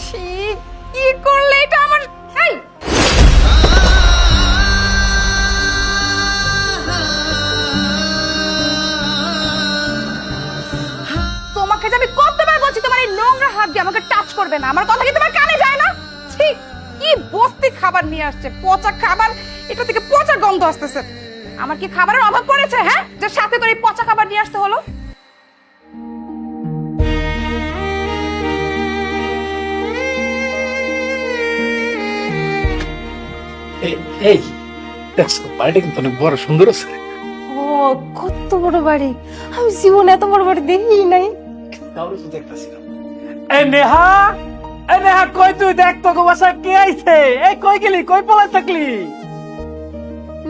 ছি, কি করলে এটা আমার এই! তোমাকে যে আমি কতবার বলছি, তোমার এই নোংরা হাত দিয়ে আমাকে টাচ করবে না। আমার কথা কি তোমার কানে যায় না? ছি, কি বস্তি খাবার নিয়ে আসছে, পচা খাবার। এটা থেকে পচা গন্ধ আসতেছে। আমার কি খাবারের অভাব পড়েছে হ্যাঁ? যে সাথে করে পচা খাবার নিয়ে আসতে হলো? এই দেখছ বাড়িটা কিন্তু অনেক বড় সুন্দর আছে। ও কত বড় বাড়ি। আমি জীবনে এত বড় বাড়ি দেখি নাই কাউরে তো দেখতেছিলাম। এই নেহা এই নেহা কই তুই? দেখ তোকে বাসা কে আইছে? এই কই গেলি? কই পলাই থাকলি?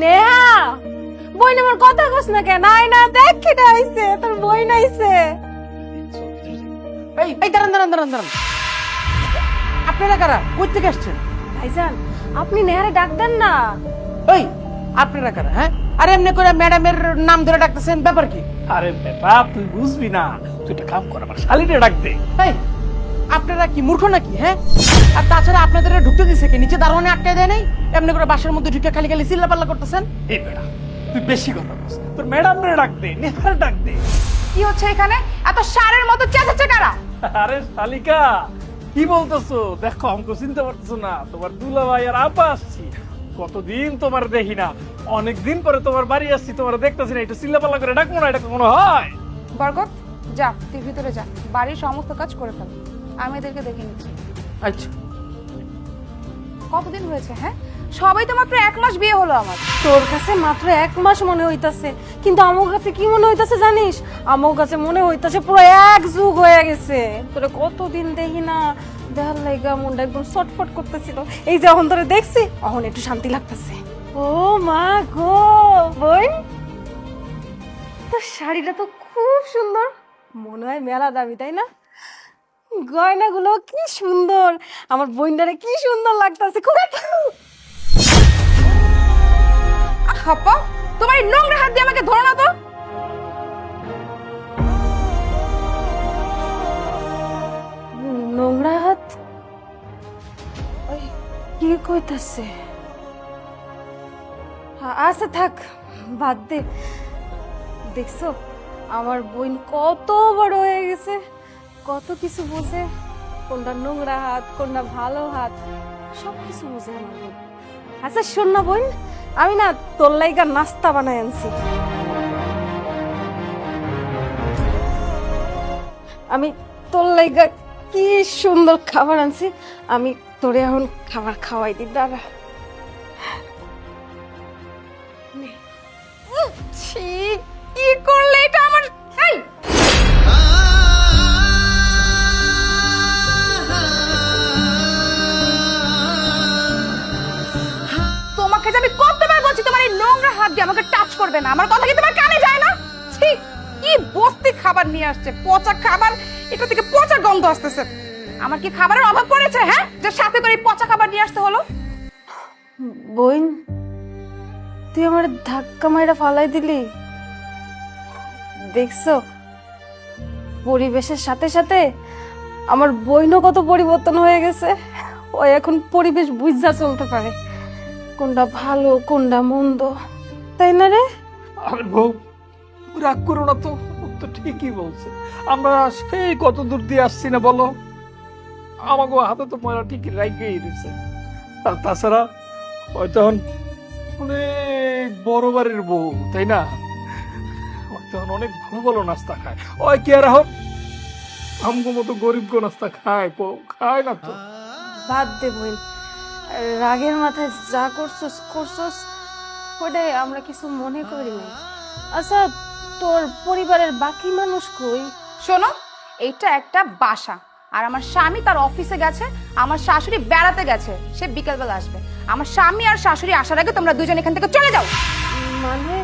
নেহা বই আমার কথা কস না কেন? আই না দেখ কেটে আইছে তোর বই নাইছে। এই এই দাঁড়ান দাঁড়ান দাঁড়ান দাঁড়ান। আপনারা কারা? কই থেকে আসছেন? ভাইজান আপনি নেহারে ডাক দেন না। এই আপনারা কারা হ্যাঁ? আরে এমনি করে ম্যাডামের নাম ধরে ডাকতেছেন ব্যাপার কি? আরে বেটা তুই বুঝবি না। তুই একটা কাম কর আমার শালিরে ডাক দে। এই আপনারা কি মূর্খ নাকি হ্যাঁ? আর তাছাড়া আপনাদের ঢুকতে দিছে কি? নিচে দারোয়ানে আটকে দেয় নাই? এমনি করে বাসার মধ্যে ঢুকে খালি খালি চিল্লা পাল্লা করতেছেন? এই বেটা তুই বেশি কথা বলছিস। তোর ম্যাডাম রে ডাক দে নেহার ডাক দে। কি হচ্ছে এখানে? এত সারের মতো চেঁচাচ্ছে কারা? আরে শালিকা কি বলতেছো? দেখো আমাকে চিনতে পারতেছো না। তোমার দুলা ভাই আর আপা আসছি। কতদিন তোমার দেখি না। অনেক দিন পরে তোমার বাড়ি আসছি তোমার দেখতেছি না। এটা চিল্লাপাল্লা করে ডাকবো না এটা কোনো হয়। বরকত যা তুই ভিতরে যা। বাড়ির সমস্ত কাজ করে ফেল। আমি এদেরকে দেখে নিচ্ছি। আচ্ছা। কতদিন হয়েছে হ্যাঁ? সবাই তো মাত্র এক মাস বিয়ে হলো আমার। তোর কাছে মাত্র এক মাস মনে হইতাছে কিন্তু আমার কাছে কি মনে হইতাছে জানিস? আমার কাছে মনে হইতাছে পুরো এক যুগ হয়ে গেছে। তোরে কতদিন দেখি না দেখার লাইগা মনটা একদম ছটফট করতেছিল। এই যে এখন তোরে দেখছি এখন একটু শান্তি লাগতেছে। ও মা গো! বোন তোর শাড়িটা তো খুব সুন্দর। মনে হয় মেলা দামি তাই না? গয়নাগুলো কি সুন্দর। আমার বোনটারে কি সুন্দর লাগতেছে। খুব হাপ্পা তোমার এই নোংরা হাত দিয়ে আমাকে ধরো না তো। নোংরা হাত? কি কইতাছে? আচ্ছা থাক, বাদ দে। দেখছ, আমার বোন কত বড় হয়ে গেছে, কত কিছু বোঝে। কোনটা নোংরা হাত, কোনটা ভালো হাত সব কিছু বুঝে আমার বোন। আচ্ছা শোন না বোন আমি না তোর লাইগা নাস্তা বানাই আনছি। আমি তোর লাইগা কি সুন্দর খাবার আনছি, আমি তোরে এখন খাবার খাওয়াই দি দাদা কি করলে এটা? হাত দিয়ে আমাকে টাচ করবে না। আমার কথা কি তোমার কানে যায় না? ছি, কি বস্তি খাবার নিয়ে আসছে। পচা খাবার, এটা থেকে পচা গন্ধ আসতেছে। আমার কি খাবারের অভাব পড়েছে হ্যাঁ? যে সাথে করে পচা খাবার নিয়ে আসতে হলো? বোন, তুই আমার ধাক্কা মাইরা ফালাই দিলি। দেখছ? পরিবেশের সাথে সাথে আমার বইনও কত পরিবর্তন হয়ে গেছে। ও এখন পরিবেশ বুঝা চলতে পারে। কোনটা ভালো, কোনটা মন্দ। তাই না রে? আরে বউ রাগ করো না তো ও তো ঠিকই বলছে। আমরা সেই কত দূর দিয়ে আসছি না বলো? আমাকে হাতে তো ময়লা ঠিকই রাইগেই রয়েছে আর তাছাড়া ওই তখন অনেক বড় বাড়ির বউ তাই না? তখন অনেক ভালো ভালো নাস্তা খায়। ওই কি আর এখন? আমগো মতো গরিব গো নাস্তা খায় বউ খায় না তো। বাদ দে বোন রাগের মাথায় যা করছস করছস ওটাই আমরা কিছু মনে করি না। আচ্ছা তোর পরিবারের বাকি মানুষ কই? শোনো এইটা একটা বাসা। আর আমার স্বামী তার অফিসে গেছে আমার শাশুড়ি বেড়াতে গেছে সে বিকেলবেলা আসবে। আমার স্বামী আর শাশুড়ি আসার আগে তোমরা দুজন এখান থেকে চলে যাও। মানে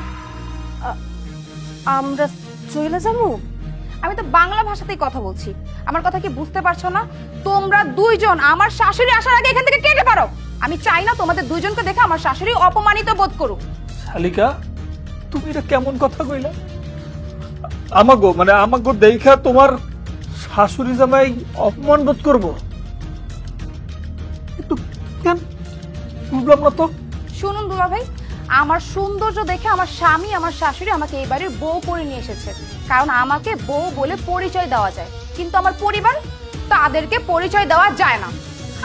আমরা চলে যাব? আমি তো বাংলা ভাষাতেই কথা বলছি। আমার কথা কি বুঝতে পারছ না? তোমরা দুইজন আমার শাশুড়ি আসার আগে এখান থেকে কেটে পারো। আমি চাই না তোমাদের দুইজনকে দেখে আমার শাশুড়ি অপমানিত বোধ করুক। শালিকা তুমি এটা কেমন কথা কইলা? আমাগো মানে আমাগো দেখা তোমার শাশুড়ি জামাই অপমান বোধ করব। একটু কেন? বুঝলাম না তো। শুনুন দুলা ভাই আমার সৌন্দর্য দেখে আমার স্বামী আমার শাশুড়ি আমাকে এই বাড়ির বউ করে নিয়ে এসেছে। কারণ আমাকে বউ বলে পরিচয় দেওয়া যায়। কিন্তু আমার পরিবার তাদেরকে পরিচয় দেওয়া যায় না।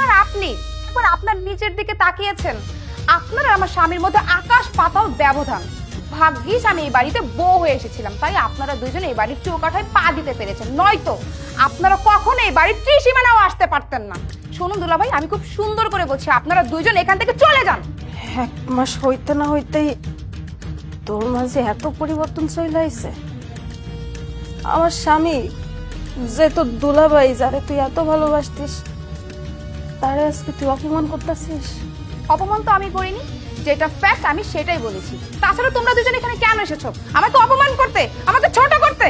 আর আপনি? একবার আপনার নিচের দিকে তাকিয়েছেন। আপনার আর আমার স্বামীর মধ্যে আকাশ পাতাল ব্যবধান। ভাগ্যিস আমি এই বাড়িতে বউ হয়ে এসেছিলাম, তাই আপনারা দুজন এই বাড়ির চৌকাঠায় পা দিতে পেরেছেন। নয়তো আপনারা কখনো এই বাড়ির ত্রিসীমানাও আসতে পারতেন না। শুনুন দুলা ভাই আমি খুব সুন্দর করে বলছি, আপনারা দুজন এখান থেকে চলে যান। এক মাস হইতে না হইতেই তোর মাঝে এত পরিবর্তন চলে আইছে। আমার স্বামী, যে তোর দুলাভাই, যারে তুই এত ভালোবাসতিস তারে আজকে তুই অপমান করতেছিস? অপমান তো আমি করিনি যেটা ফ্যাক্ট আমি সেটাই বলেছি। তাছাড়া তোমরা দুজন এখানে কেন এসেছ? আমাকে অপমান করতে আমাকে ছোট করতে।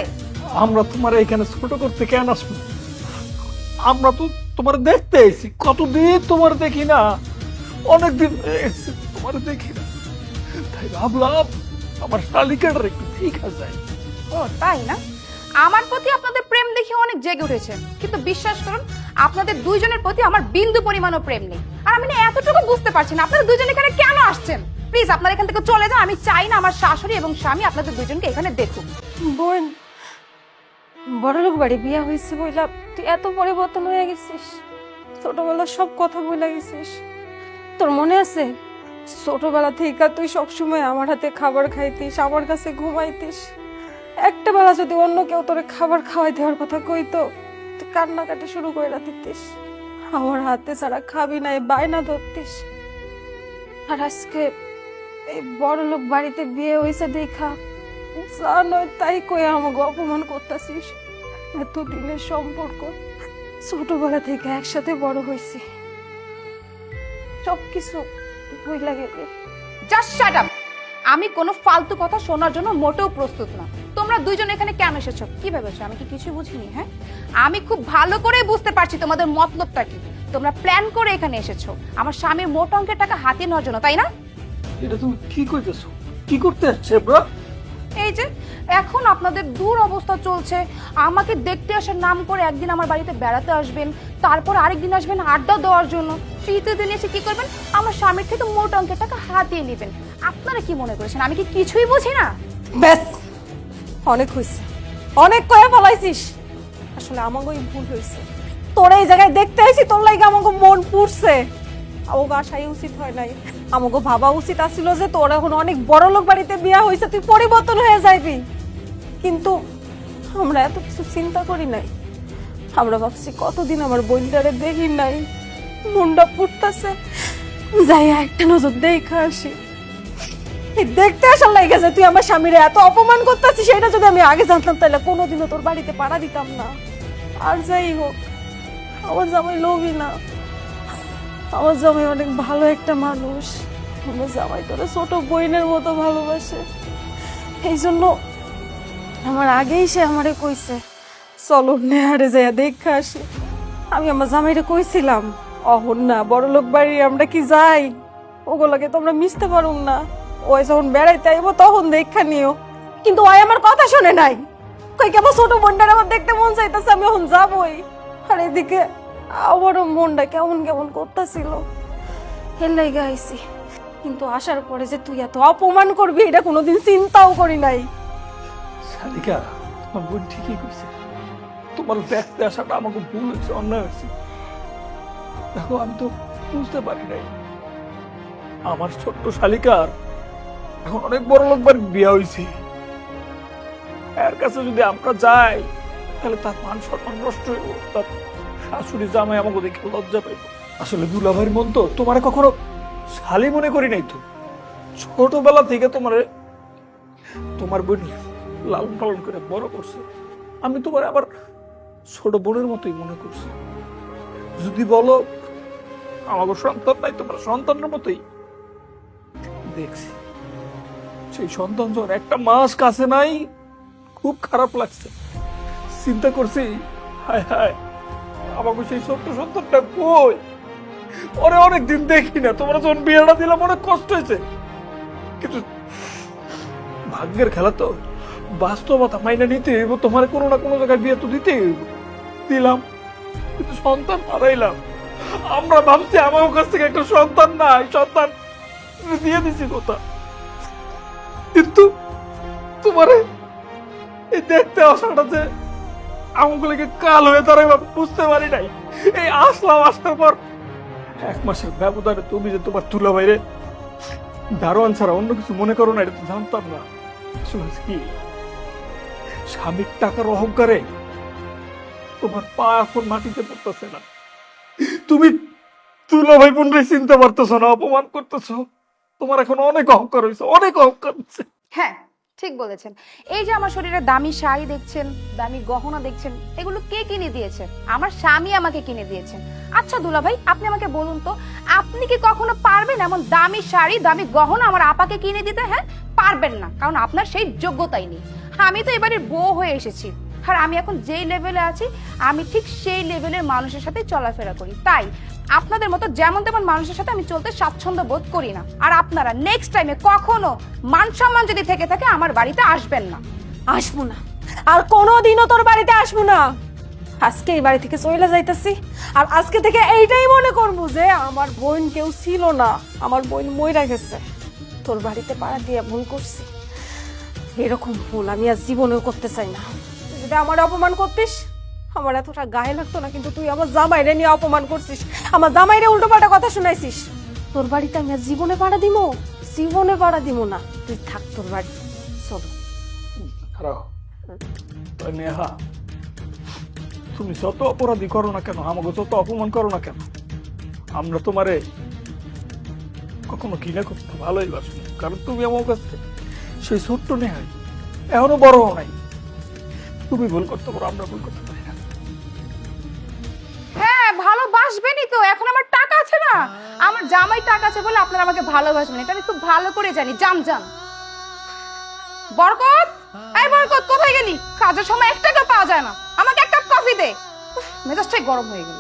আমরা তোমার এখানে ছোট করতে কেন আসব? আমরা তো তোমার দেখতে এসেছি কতদিন তোমার দেখি না। অনেকদিন এসেছি তোমার দেখি না। তাই ভাবলাম আমার শালিকাটার একটু ঠিক আছে ও তাই না? আমার প্রতি আপনাদের প্রেম দেখে অনেক জেগে উঠেছে। কিন্তু বিশ্বাস করুন, আপনাদের দুইজনের প্রতি আমার বিন্দু পরিমাণও প্রেম নেই। আর আমি না এতটুকু বুঝতে পারছি না, আপনারা দুজন এখানে কেন আসছেন? প্লিজ, আপনারা এখান থেকে চলে যান, আমি চাই না আমার শাশুড়ি এবং স্বামী আপনাদের দুজনকে এখানে দেখুক। বোন, বড়লোক বাড়ি বিয়া হয়েছে বইলা তুই এত পরিবর্তন হয়ে গেছিস। ছোটবেলার সব কথা বলে গেছিস। তোর মনে আছে? ছোটবেলা থেকে তুই সবসময় আমার হাতে খাবার খাইতিস, আমার কাছে ঘুমাইতিস। একটা বেলা যদি অন্য কেউ তোরে খাবার খাওয়াই দেওয়ার কথা কইতো তুই কান্নাকাটি শুরু করে দিতিস। আমার হাতে ছাড়া খাবি নাই বায়না ধরতিস। আর আজকে এই বড় লোক বাড়িতে বিয়ে হয়েছে দেখা, যা তাই কয়ে আমাকে অপমান করতেছিস। এত দিনের সম্পর্ক, ছোটবেলা থেকে একসাথে বড় হয়েছি সব কিছু ভুইলা গেলে জাস্ট শাট আমি কোনো ফালতু কথা শোনার জন্য মোটেও প্রস্তুত না। তোমরা দুইজন এখানে কেন এসেছ? কি ভেবেছো? আমি কি কিছু বুঝিনি হ্যাঁ? আমি খুব ভালো করে বুঝতে পারছি তোমাদের মতলবটা কি। তোমরা প্ল্যান করে এখানে এসেছ। আমার স্বামীর মোট অঙ্কের টাকা হাতিয়ে নেওয়ার জন্য তাই না? এটা তুমি কি কইতেছো? কি করতে আসছে ব্রা? এই যে এখন আপনাদের দূর অবস্থা চলছে। আমাকে দেখতে আসার নাম করে একদিন আমার বাড়িতে বেড়াতে আসবেন তারপর আরেকদিন আসবেন আড্ডা দেওয়ার জন্য। তৃতীয় দিন এসে কি করবেন? আমার স্বামীর থেকে মোট অঙ্কের টাকা হাতিয়ে নেবেন। আপনারা কি মনে করেছেন? আমি কি কিছুই বুঝি না? ব্যাস! অনেক হয়েছে অনেক কয়ে ফলাইছিস। আসলে আমাকেই ভুল হয়েছে তোর এই জায়গায় দেখতে আইছি, তোর লাগে আমাকে মন পুড়ছে। আমাকে আসাই উচিত হয় নাই। আমাকে ভাবা উচিত আছিল যে তোর এখন অনেক বড় লোক বাড়িতে বিয়া হয়েছে তুই পরিবর্তন হয়ে যাইবি। কিন্তু আমরা এত কিছু চিন্তা করি নাই। আমরা ভাবছি কতদিন আমার বইনটারে দেখি নাই। মনটা পুড়তাছে। যাই একটা নজর দেখা আসি। দেখতে আসার লাগে তুই আমার স্বামীরে এত অপমান করতেছিস, সেটা যদি আমি আগে জানতাম, তাহলে কোনোদিনও তোর বাড়িতে পাড়া দিতাম না। আর যাই হোক, আমার জামাই লোভই না। আমার জামাই অনেক ভালো একটা মানুষ। আমার জামাই তোরা ছোট বোনের মতো ভালোবাসে। এই জন্য আমার আগেই সে আমারে কইছে, চলো নেহারে যাইয়া দেখে আসি। আমি আমার জামাইরে কইছিলাম, অহন না বড় লোক বাড়ি আমরা কি যাই? ওগুলোকে তোমরা মিশতে পারুম না। যখন বেড়াইতে আইবো, তখন দেখা নিও। কিন্তু ওই আমার কথা শুনে নাই। কই কেমন ছোট আমার দেখতে মন চাইতেছে, আমি এখন যাবই। আর এদিকে মনটা কেমন কেমন করতেছিল। হেলাই গাইছি কিন্তু আসার পরে যে তুই এত অপমান করবি, এটা কোনোদিন চিন্তাও করি নাই। শালিকা তোমার বোন ঠিকই কইছে। তোমার দেখতে আসাটা আমাকে ভুল হয়েছে, অন্যায় হয়েছে। দেখো, আমি তো বুঝতে পারি নাই। আমার ছোট্ট শালিকার এখন অনেক বড় লোক বাড়ি বিয়া হয়েছে এর কাছে যদি আমরা যাই, তাহলে তার মান সম্মান নষ্ট হইব, তার শাশুড়ি জামাই আমাকে দেখে লজ্জা পাইব। আসলে দুলাভাইয়ের মন তো তোমার কখনো শালি মনে করি নাই তো। ছোটবেলা থেকে তোমার তোমার বোন লালন পালন করে বড় করছে। আমি তোমার আবার ছোট বোনের মতোই মনে করছি। যদি বলো আমাকে সন্তান নাই, তোমার সন্তানের মতোই দেখছি। সেই সন্তান যখন একটা মাস কাছে নাই, খুব খারাপ লাগছে। চিন্তা করছি, হায় হায়, আমাকে সেই ছোট্ট সন্তানটা কই? ওরে অনেক দিন দেখি না, তোমরা যখন বিয়েটা দিলাম, অনেক কষ্ট হয়েছে। কিন্তু ভাগ্যের খেলা তো বাস্তবতা মাইনে নিতে হইব, তোমার কোনো না কোনো জায়গায় বিয়ে তো দিতেই হইব। দিলাম, কিন্তু সন্তান হারাইলাম। আমরা ভাবছি আমার কাছ থেকে একটা সন্তান নাই, সন্তান দিয়ে দিছি কোথা। কিন্তু তোমারে এই দেখতে আসাটা যে আমগুলোকে কাল হয়ে দাঁড়াই বুঝতে পারি নাই। এই আসলাম, আসার পর এক মাসের ব্যবধানে তুমি যে তোমার তুলা বাইরে দারোয়ান ছাড়া অন্য কিছু মনে করো না, এটা তো জানতাম না। কি? স্বামীর টাকার অহংকারে তোমার পা এখন মাটিতে পড়তেছে না। তুমি তুলা ভাই বোনরে চিনতে পারতেছো না, অপমান করতেছো। তোমার এখন অনেক অহংকার হয়েছে অনেক অহংকার হচ্ছে হ্যাঁ ঠিক বলেছেন। এই যে আমার শরীরে দামি শাড়ি দেখছেন, দামি গহনা দেখছেন, এগুলো কে কিনে দিয়েছে? আমার স্বামী আমাকে কিনে দিয়েছেন। আচ্ছা দুলা ভাই, আপনি আমাকে বলুন তো, আপনি কি কখনো পারবেন এমন দামি শাড়ি, দামি গহনা আমার আপাকে কিনে দিতে? হ্যাঁ পারবেন না, কারণ আপনার সেই যোগ্যতাই নেই। আমি তো এবারে বউ হয়ে এসেছি, আর আমি এখন যেই লেভেলে আছি, আমি ঠিক সেই লেভেলের মানুষের সাথে চলাফেরা করি। তাই আপনাদের মতো যেমন তেমন মানুষের সাথে আমি চলতে স্বাচ্ছন্দ্য বোধ করি না। আর আপনারা নেক্সট টাইমে কখনো মান সম্মান যদি থেকে থাকে, আমার বাড়িতে আসবেন না। আসব না। আর কোনোদিনও তোর বাড়িতে আসব না। আজকে এই বাড়ি থেকে চলে যাইতেছি। আর আজকে থেকে এইটাই মনে করব যে আমার বোন কেউ ছিল না। আমার বোন মইরা গেছে। তোর বাড়িতে পাড়া দিয়ে ভুল করছি। এরকম ভুল আমি আর জীবনেও করতে চাই না। যদি আমার অপমান করতিস? আমার এতটা গায়ে লাগতো না, কিন্তু তুই আমার জামাইরে নিয়ে অপমান করছিস। আমার জামাইরে উল্টো পাল্টা কথা শুনাইছিস। তোর বাড়িতে আমি জীবনে পাড়া দিব জীবনে পাড়া দিব না। তুই থাক তোর বাড়ি। চলো। নেহা, তুমি যত অপরাধী করো না কেন, আমাকে যত অপমান করো না কেন, আমরা তোমারে কখনো ঘৃণা করতে ভালোই বাসো কারণ তুমি আমার কাছে সেই ছোট্ট নেহাই, এখনও বড় নাই। তুমি ভুল করতে পারো, আমরা ভুল করতে পারি ভালোবাসবেনই তো, এখন আমার টাকা আছে না। আমার জামাই টাকা আছে বলে আপনারা আমাকে ভালোবাসবেন, এটা আমি খুব ভালো করে জানি। জাম জাম বরকত! এই বরকত, কোথায় গেলি? কাজের সময় এক টাকা পাওয়া যায় না। আমাকে এক কাপ কফি দে মেজাজটাই গরম হয়ে গেল।